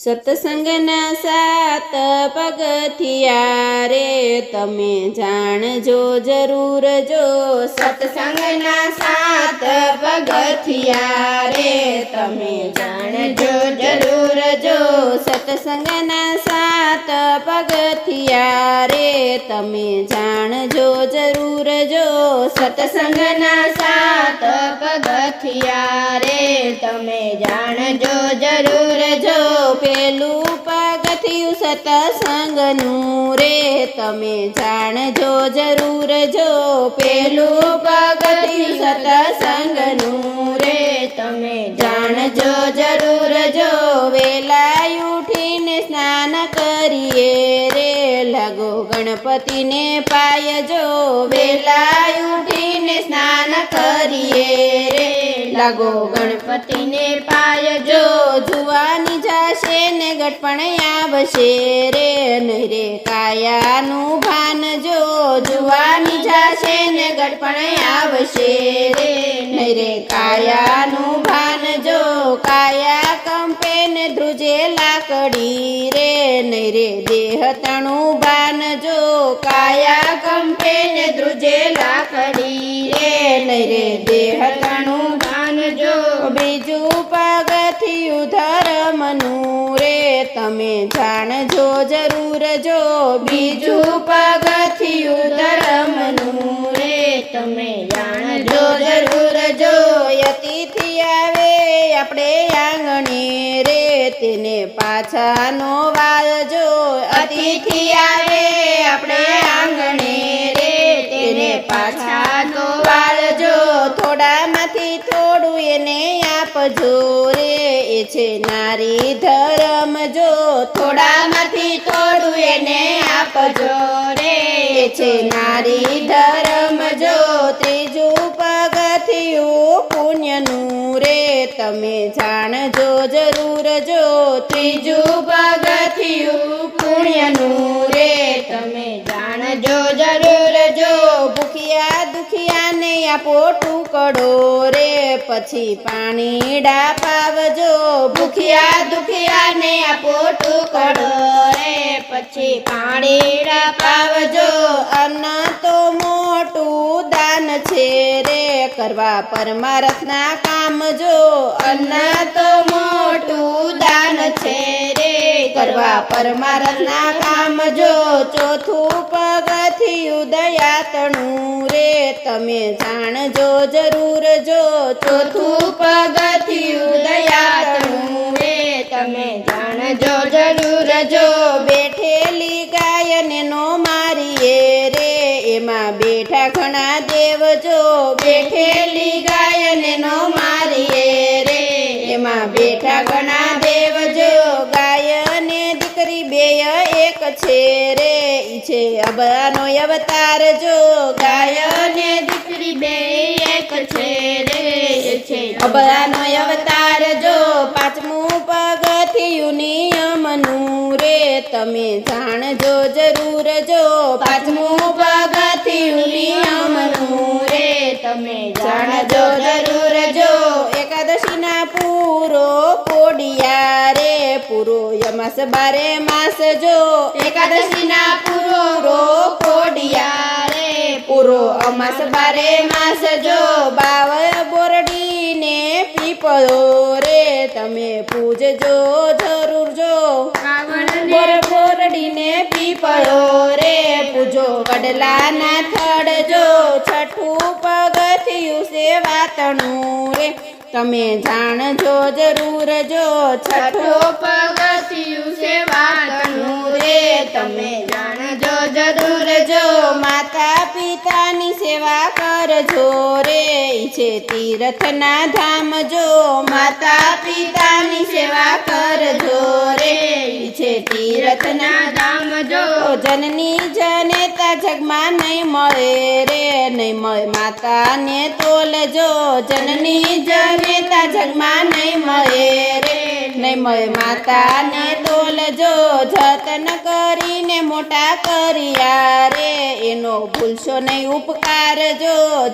સત્સંગના સાત પગથિયા રે, તમે જાણજો જરૂર જો. સત્સંગના સાત પગથિયા રે, તમે જાણજો જરૂર જો. સત્સંગના સાત પગથિયા રે, તમે જાણજો જરૂર જો. સત્સંગના સાત પગથિયા રે, તમે જાણજો જરૂર જો. પેલું પગથિયું સત્સંગનું રે, તમે જાણજો જરૂર જો. પેલું પગથિયું સત્સંગનું રે, તમે જાણજો જરૂર જો. વેલા ઉઠીને સ્નાન કરીએ રે લગો ગણપતિને પાય જો વેલા ઉઠીને સ્નાન કરીએ લાગો ગણપતિને પાય જો જુવાની જશે ને ગટપણ આવશે રે, નહીં રે કાયાનું ભાન જો જુવાની જશે ને ગટપણ આવશે રે, નહીં રે કાયાનું ભાન જો કાયા કંપે ને ધ્રુજે લાકડી રે, નહીં રે દેહ તણું ભાન જો કાયા કંપે ને ધ્રુજે લાકડી રે, નહીં રે દેહ તણું પગથિયું ધર્મનું રે, તમે જાણજો જરૂર જો. બીજું પગથિયું ધર્મનું રે, તમે જાણજો જરૂર જો. અતિથિ આવે આપણે આંગણે રે, તેને પાછાનો વાળજો અતિથિ આવે આપણે આંગણે રે, તેને પાછાનો વાળજો થોડામાંથી થોડું એને આપજો રે એ છે નારી ધર્મ. જો થોડામાંથી થોડું એને આપજો રે એ છે નારી ધર્મ. જો ત્રીજું પગથિયું પુણ્યનું રે. તમે જાણજો જરૂર જો ત્રીજું પગથિયું પુણ્યનું રે. તમે જાણજો જરૂર દુખિયાને પોટું કડો રે, પછી પાણીડા પાવજો ભૂખ્યા આ પોટું કડો રે, પછી પાણીડા પાવજો અન્ન તો મોટું દાન છે રે, કરવા પરમારથના કામ જો અન્ન તો મોટું દાન છે કરવા પરમારના કામ જો ચોથું પગથી ઉદયાતણું રે, તમે જાણજો જરૂર જો ચોથું પગથી ઉદયાતણું રે, તમે જાણજો જરૂર જો બેઠેલી ગાયને નો મારીએ રે, એમાં બેઠા ઘણા દેવ જો બેઠેલી ગાયને નો મારીએ રે, એમાં બેઠા ઘણા છે રે છે અબરાનો અવતાર જો. ગાય ને દીકરી બે, એક છે રે છે અબરાનો અવતાર જો. પાંચમું પગથિયું નિયમનું રે, તમે જાણજો જરૂર જો. પાંચમું પગથિયું નિયમનું રે, તમે જાણજો જરૂર જો. એકાદશીના પૂરો કોડિયા રે પૂરો યમસ બારે માસ જો. એકાદશીના પૂરો કોડિયા રે પૂરો અમાસ બારે માસ જો. બાવ બોરડીને પીપળો રે. તમે પૂજજો જરૂર જો. બોર બોરડીને પીપળો રે. પૂજો વડલાના થડ જો. છઠ્ઠું પગથિયું સેવાતણું રે. તમે જાણજો જરૂર જો છઠ્ઠું પગથિયું સેવાતણું રે. તમે જાણજો જરૂર જો માતા પિતાની સેવા કરજો રે છે તીર્થના ધામ. જો માતા પિતાની સેવા કરજો રે છે તીર્થના ધામ. જો જનની જનેતા જગમાં નહીં મળે રે, નહીં મળે માતાને તોલજો જનની જનેતા જગમાં નહીં મળે રે નહીં માતાને તોલજો જતન કરીને મોટા કર્યા રે. એનો ભૂલશો નહીં, ઉપકાર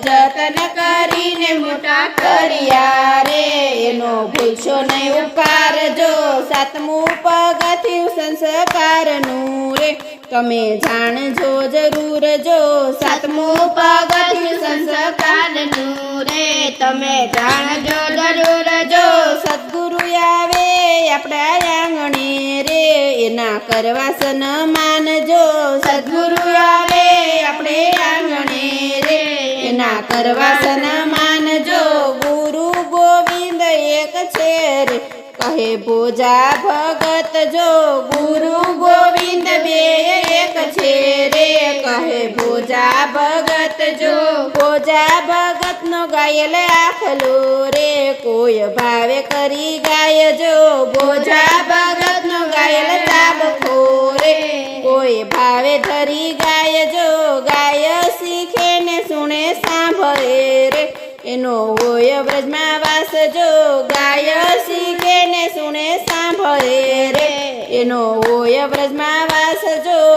જતન કરીને મોટા કર્યા રે. એનો ભૂલશો નહીં, ઉપકાર સાતમું પગથિયું સંસ્કારનું રે. તમે જાણજો, જરૂર જો, સાતમું પગથિયું સંસ્કારનું રે. તમે જાણજો રે એના કરવા સન્માન જો સદગુરુ આવે આપણે આંગણે રે. એના કરવા સન્માન જો ગુરુ ગોવિંદ એક છે રે. કહે ભોજા ભગત જો, ગુરુ ગોવિંદ બે એક છે રે. કહે ભોજા ભગત જો, ભોજા ભગત નો ગાયેલ આખલો રે. કોઈ ભાવે કરી ગાય જો ભોજા કોઈ ભાવે ધરી ગાય, જો ગાય શીખે ને સુણે સાંભળે રે. એનો હોય વ્રજમાં વાસ જો ગાય શીખે ને સુણે સાંભળે રે. એનો હોય વ્રજમાં વાસ જો